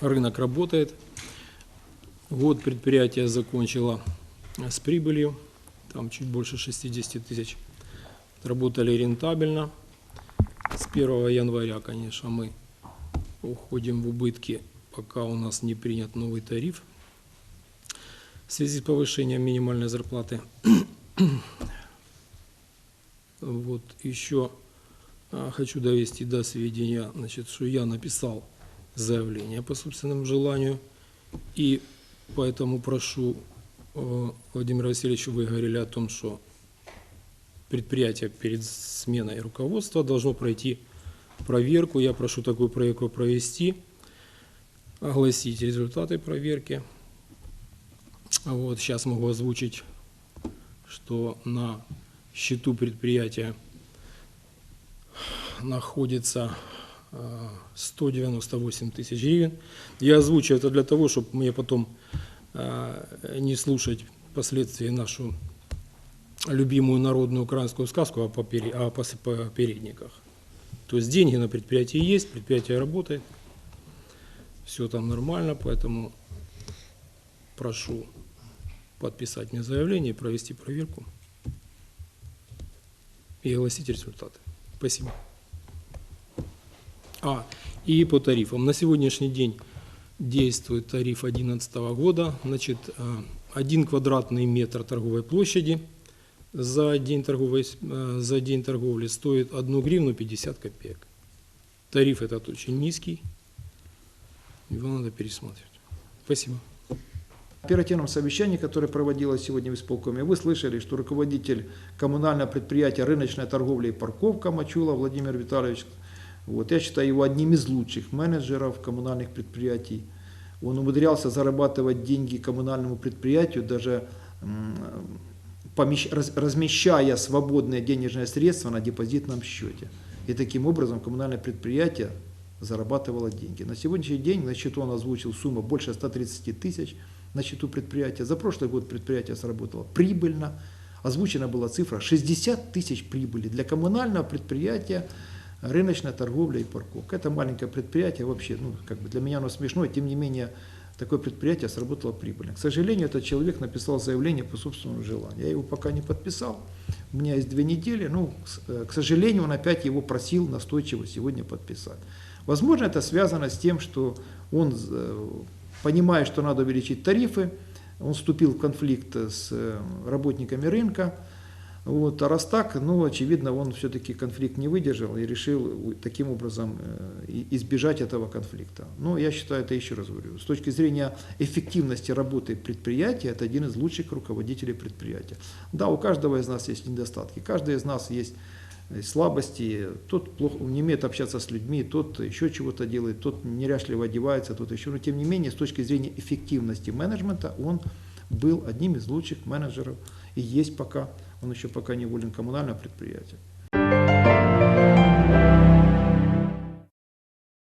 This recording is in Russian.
рынок работает. Год предприятие закончило с прибылью, там чуть больше 60 тысяч. Работали рентабельно. С 1 января, конечно, мы уходим в убытки, пока у нас не принят новый тариф в связи с повышением минимальной зарплаты. Вот еще а, хочу довести до сведения, значит, что я написал заявление по собственному желанию, и поэтому прошу э, Владимира Васильевича, вы говорили о том, что предприятие перед сменой руководства должно пройти проверку. Я прошу такую проверку провести, огласить результаты проверки. Вот, сейчас могу озвучить, что на счету предприятия находится 198 тысяч гривен. Я озвучу это для того, чтобы мне потом э, не слушать впоследствии нашу любимую народную украинскую сказку о, попере- о попередниках. То есть деньги на предприятии есть, предприятие работает, все там нормально, поэтому прошу подписать мне заявление, провести проверку и огласить результаты. Спасибо. А, и по тарифам. На сегодняшний день действует тариф 2011 года. Значит, э, один квадратный метр торговой площади за день, торговой, э, за день торговли стоит 1 гривну 50 копеек. Тариф этот очень низкий. Его надо пересматривать. Спасибо. В оперативном совещании, которое проводилось сегодня в исполкоме, вы слышали, что руководитель коммунального предприятия рыночная торговля и парковка Мачула Владимир Витальевич, вот, я считаю его одним из лучших менеджеров коммунальных предприятий. Он умудрялся зарабатывать деньги коммунальному предприятию, даже помещ- раз- размещая свободные денежные средства на депозитном счете. И таким образом коммунальное предприятие зарабатывало деньги. На сегодняшний день на счету он озвучил сумму больше 130 тысяч на счету предприятия. За прошлый год предприятие сработало прибыльно. Озвучена была цифра 60 тысяч прибыли для коммунального предприятия рыночная торговля и парковка. Это маленькое предприятие вообще, ну, как бы для меня оно смешно, тем не менее, такое предприятие сработало прибыльно. К сожалению, этот человек написал заявление по собственному желанию. Я его пока не подписал. У меня есть две недели. Ну, с- э, к сожалению, он опять его просил настойчиво сегодня подписать. Возможно, это связано с тем, что он, э, понимая, что надо увеличить тарифы, он вступил в конфликт с э, работниками рынка. Вот. А раз так, ну, очевидно, он все-таки конфликт не выдержал и решил таким образом э, избежать этого конфликта. Но я считаю, это еще раз говорю, с точки зрения эффективности работы предприятия, это один из лучших руководителей предприятия. Да, у каждого из нас есть недостатки, каждый из нас есть э, слабости, тот плохо, не умеет общаться с людьми, тот еще чего-то делает, тот неряшливо одевается, тот еще. Но тем не менее, с точки зрения эффективности менеджмента, он был одним из лучших менеджеров и есть пока, он еще пока не уволен коммунального предприятия.